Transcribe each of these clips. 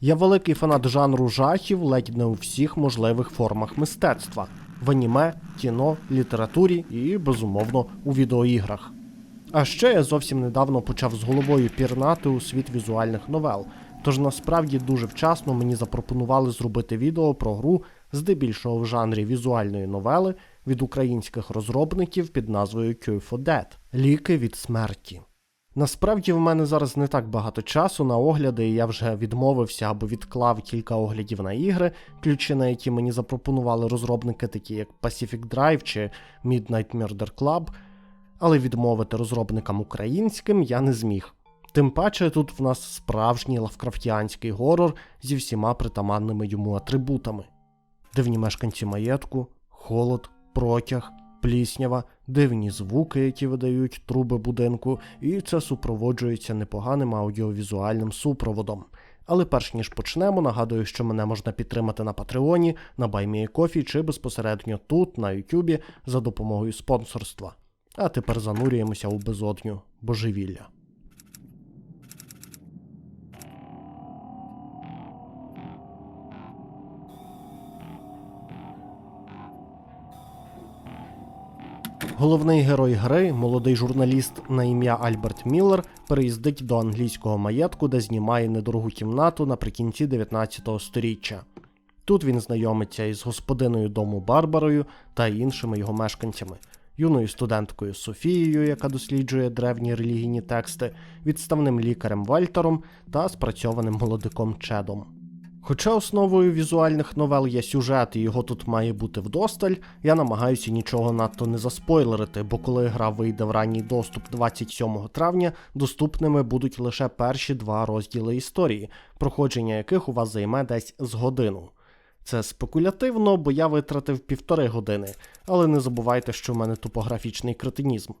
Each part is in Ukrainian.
Я великий фанат жанру жахів ледь не у всіх можливих формах мистецтва в аніме, кіно, літературі і, безумовно, у відеоіграх. А ще я зовсім недавно почав з головою пірнати у світ візуальних новел. Тож насправді дуже вчасно мені запропонували зробити відео про гру, здебільшого в жанрі візуальної новели від українських розробників під назвою Cure for Death – Ліки від смерті. Насправді в мене зараз не так багато часу на огляди, і я вже відмовився або відклав кілька оглядів на ігри, ключі на які мені запропонували розробники, такі як Pacific Drive чи Midnight Murder Club, але відмовити розробникам українським я не зміг. Тим паче тут в нас справжній лавкрафтіанський горор зі всіма притаманними йому атрибутами: дивні мешканці маєтку, холод, протяг, пліснява, дивні звуки, які видають труби будинку, і це супроводжується непоганим аудіовізуальним супроводом. Але перш ніж почнемо, нагадую, що мене можна підтримати на Патреоні, на Баймієкофі чи безпосередньо тут, на Ютубі, за допомогою спонсорства. А тепер занурюємося у безодню божевілля. Головний герой гри, молодий журналіст на ім'я Альберт Міллер, переїздить до англійського маєтку, де знімає недорогу кімнату наприкінці 19 століття. Тут він знайомиться із господиною дому Барбарою та іншими його мешканцями, юною студенткою Софією, яка досліджує древні релігійні тексти, відставним лікарем Вальтером та спрацьованим молодиком Чедом. Хоча основою візуальних новел є сюжет, і його тут має бути вдосталь, я намагаюся нічого надто не заспойлерити, бо коли гра вийде в ранній доступ 27 травня, доступними будуть лише перші два розділи історії, проходження яких у вас займе десь з годину. Це спекулятивно, бо я витратив півтори години, але не забувайте, що в мене топографічний кретинізм.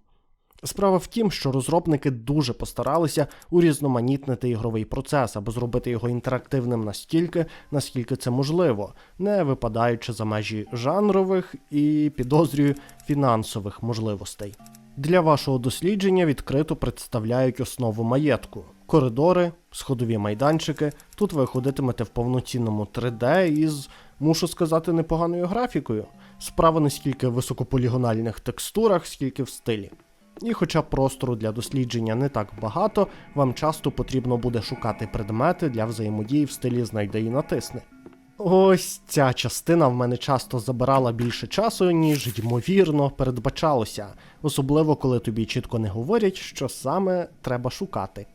Справа в тім, що розробники дуже постаралися урізноманітнити ігровий процес, аби зробити його інтерактивним настільки, наскільки це можливо, не випадаючи за межі жанрових і підозрюю фінансових можливостей. Для вашого дослідження відкрито представляють основу маєтку: коридори, сходові майданчики. Тут ви ходитимете в повноцінному 3D із, мушу сказати, непоганою графікою. Справа не скільки в високополігональних текстурах, скільки в стилі. І хоча простору для дослідження не так багато, вам часто потрібно буде шукати предмети для взаємодії в стилі знайди і натисни. Ось ця частина в мене часто забирала більше часу, ніж ймовірно передбачалося, особливо коли тобі чітко не говорять, що саме треба шукати.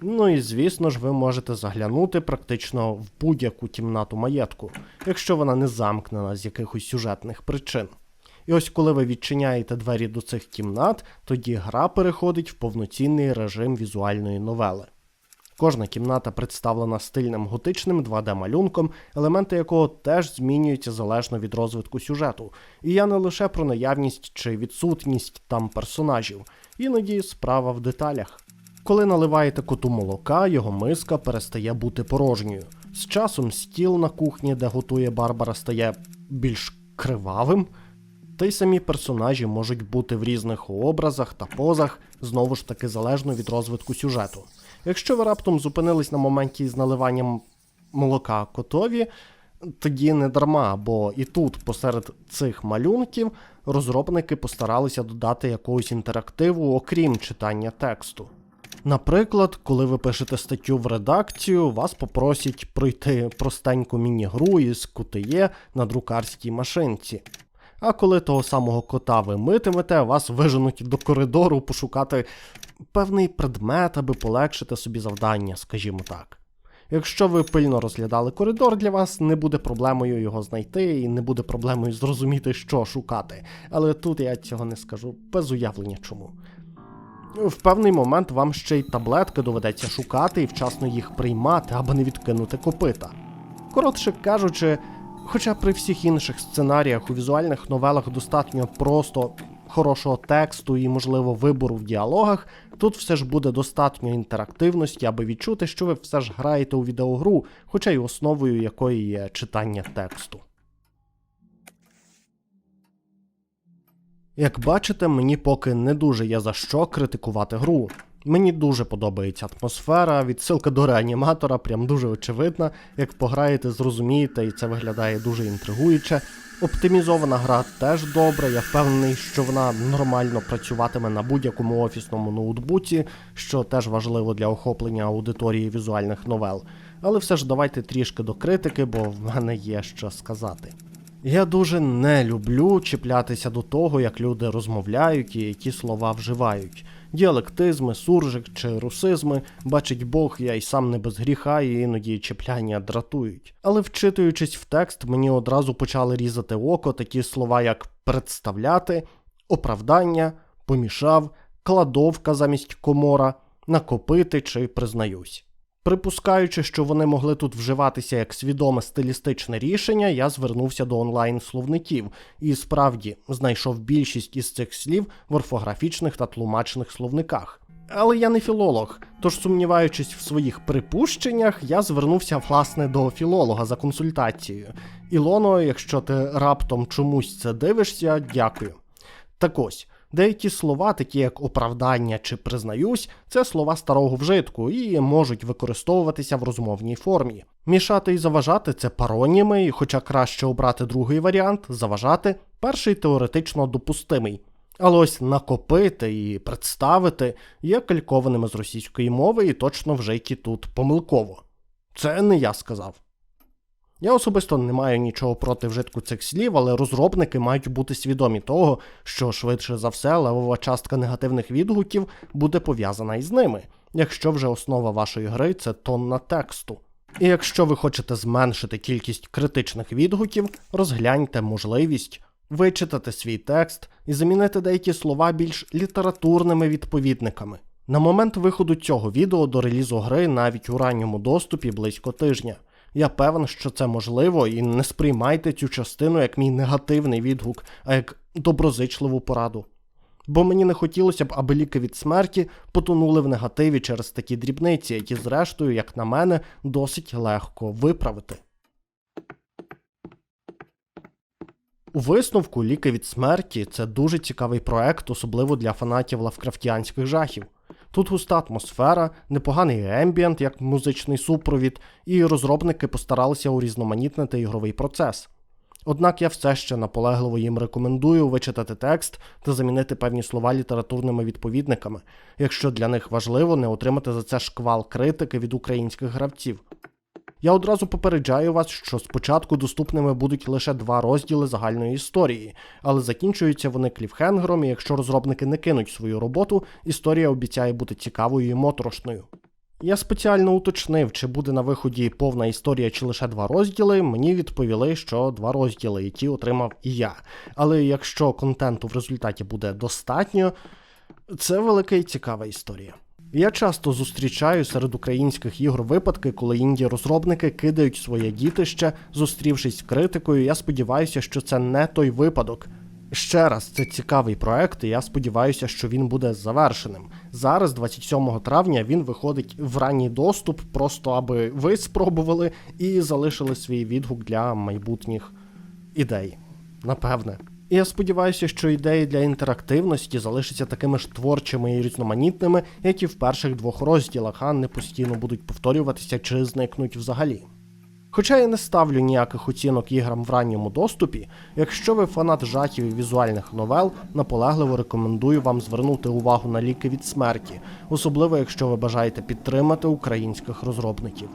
Ну і звісно ж, ви можете заглянути практично в будь-яку кімнату маєтку, якщо вона не замкнена з якихось сюжетних причин. І ось коли ви відчиняєте двері до цих кімнат, тоді гра переходить в повноцінний режим візуальної новели. Кожна кімната представлена стильним готичним 2D-малюнком, елементи якого теж змінюються залежно від розвитку сюжету. І я не лише про наявність чи відсутність там персонажів, іноді справа в деталях. Коли наливаєте коту молока, його миска перестає бути порожньою. З часом стіл на кухні, де готує Барбара, стає більш кривавим. Та й самі персонажі можуть бути в різних образах та позах, знову ж таки залежно від розвитку сюжету. Якщо ви раптом зупинились на моменті з наливанням молока котові, тоді не дарма, бо і тут, посеред цих малюнків, розробники постаралися додати якогось інтерактиву, окрім читання тексту. Наприклад, коли ви пишете статтю в редакцію, вас попросять пройти простеньку міні-гру із QTE на друкарській машинці. А коли того самого кота ви митимете, вас виженуть до коридору пошукати певний предмет, аби полегшити собі завдання, скажімо так. Якщо ви пильно розглядали коридор, для вас не буде проблемою його знайти і не буде проблемою зрозуміти, що шукати. Але тут я цього не скажу без уявлення чому. В певний момент вам ще й таблетки доведеться шукати і вчасно їх приймати, аби не відкинути копита. Коротше кажучи, хоча при всіх інших сценаріях у візуальних новелах достатньо просто хорошого тексту і, можливо, вибору в діалогах, тут все ж буде достатньо інтерактивності, аби відчути, що ви все ж граєте у відеогру, хоча й основою якої є читання тексту. Як бачите, мені поки не дуже є за що критикувати гру. Мені дуже подобається атмосфера, відсилка до реаніматора, прям дуже очевидна. Як пограєте, зрозумієте, і це виглядає дуже інтригуюче. Оптимізована гра теж добра. Я впевнений, що вона нормально працюватиме на будь-якому офісному ноутбуці, що теж важливо для охоплення аудиторії візуальних новел. Але все ж давайте трішки до критики, бо в мене є що сказати. Я дуже не люблю чіплятися до того, як люди розмовляють і які слова вживають. Діалектизми, суржик чи русизми, бачить Бог, я й сам не без гріха, і іноді чіпляння дратують. Але вчитуючись в текст, мені одразу почали різати око такі слова, як представляти, оправдання, помішав, кладовка замість комора, накопити чи признаюсь. Припускаючи, що вони могли тут вживатися як свідоме стилістичне рішення, я звернувся до онлайн-словників і справді знайшов більшість із цих слів в орфографічних та тлумачних словниках. Але я не філолог, тож сумніваючись в своїх припущеннях, я звернувся власне до філолога за консультацією. Ілоно, якщо ти раптом чомусь це дивишся, дякую. Так ось. Деякі слова, такі як оправдання чи признаюсь, це слова старого вжитку і можуть використовуватися в розмовній формі. Мішати і заважати це пароніми, і хоча краще обрати другий варіант, заважати, перший теоретично допустимий. Але ось накопити і представити є калькованими з російської мови і точно вжиті тут помилково. Це не я сказав. Я особисто не маю нічого проти вжитку цих слів, але розробники мають бути свідомі того, що швидше за все левова частка негативних відгуків буде пов'язана із ними, якщо вже основа вашої гри це тонна тексту. І якщо ви хочете зменшити кількість критичних відгуків, розгляньте можливість вичитати свій текст і замінити деякі слова більш літературними відповідниками. На момент виходу цього відео до релізу гри навіть у ранньому доступі близько тижня. Я певен, що це можливо, і не сприймайте цю частину як мій негативний відгук, а як доброзичливу пораду. Бо мені не хотілося б, аби ліки від смерті потонули в негативі через такі дрібниці, які, зрештою, як на мене, досить легко виправити. У висновку ліки від смерті це дуже цікавий проект, особливо для фанатів лавкрафтіанських жахів. Тут густа атмосфера, непоганий ембієнт як музичний супровід, і розробники постаралися урізноманітнити ігровий процес. Однак я все ще наполегливо їм рекомендую вичитати текст та замінити певні слова літературними відповідниками, якщо для них важливо не отримати за це шквал критики від українських гравців. Я одразу попереджаю вас, що спочатку доступними будуть лише два розділи загальної історії, але закінчуються вони кліфхенгером, і якщо розробники не кинуть свою роботу, історія обіцяє бути цікавою і моторошною. Я спеціально уточнив, чи буде на виході повна історія чи лише два розділи. Мені відповіли, що два розділи, які отримав і я. Але якщо контенту в результаті буде достатньо, це велика і цікава історія. Я часто зустрічаю серед українських ігор випадки, коли інді розробники кидають своє дітище, зустрівшись з критикою. Я сподіваюся, що це не той випадок. Ще раз, це цікавий проект, і я сподіваюся, що він буде завершеним. Зараз, 27 травня, він виходить в ранній доступ, просто аби ви спробували і залишили свій відгук для майбутніх ідей. Напевне. І я сподіваюся, що ідеї для інтерактивності залишаться такими ж творчими і різноманітними, як і в перших двох розділах, а не постійно будуть повторюватися чи зникнуть взагалі. Хоча я не ставлю ніяких оцінок іграм в ранньому доступі, якщо ви фанат жахів і візуальних новел, наполегливо рекомендую вам звернути увагу на ліки від смерті, особливо якщо ви бажаєте підтримати українських розробників.